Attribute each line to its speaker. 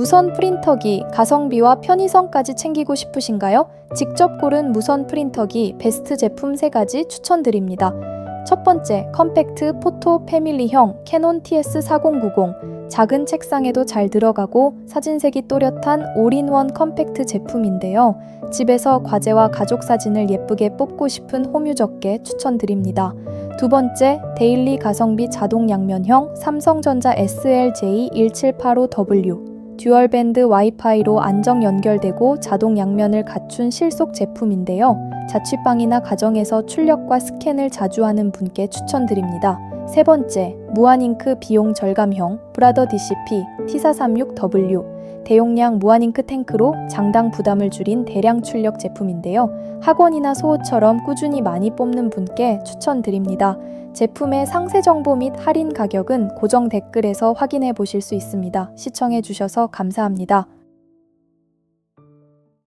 Speaker 1: 무선 프린터기, 가성비와 편의성까지 챙기고 싶으신가요? 직접 고른 무선 프린터기 베스트 제품 3가지 추천드립니다. 첫 번째, 컴팩트 포토 패밀리형 캐논 TS4090. 작은 책상에도 잘 들어가고 사진색이 또렷한 올인원 컴팩트 제품인데요. 집에서 과제와 가족 사진을 예쁘게 뽑고 싶은 호뮤적게 추천드립니다. 두 번째, 데일리 가성비 자동 양면형 삼성전자 SLJ1785W. 듀얼밴드 와이파이로 안정 연결되고 자동 양면을 갖춘 실속 제품인데요. 자취방이나 가정에서 출력과 스캔을 자주 하는 분께 추천드립니다. 세 번째, 무한잉크 비용 절감형 브라더 DCP T436W 대용량 무한잉크 탱크로 장당 부담을 줄인 대량 출력 제품인데요. 학원이나 소호처럼 꾸준히 많이 뽑는 분께 추천드립니다. 제품의 상세 정보 및 할인 가격은 고정 댓글에서 확인해 보실 수 있습니다. 시청해 주셔서 감사합니다.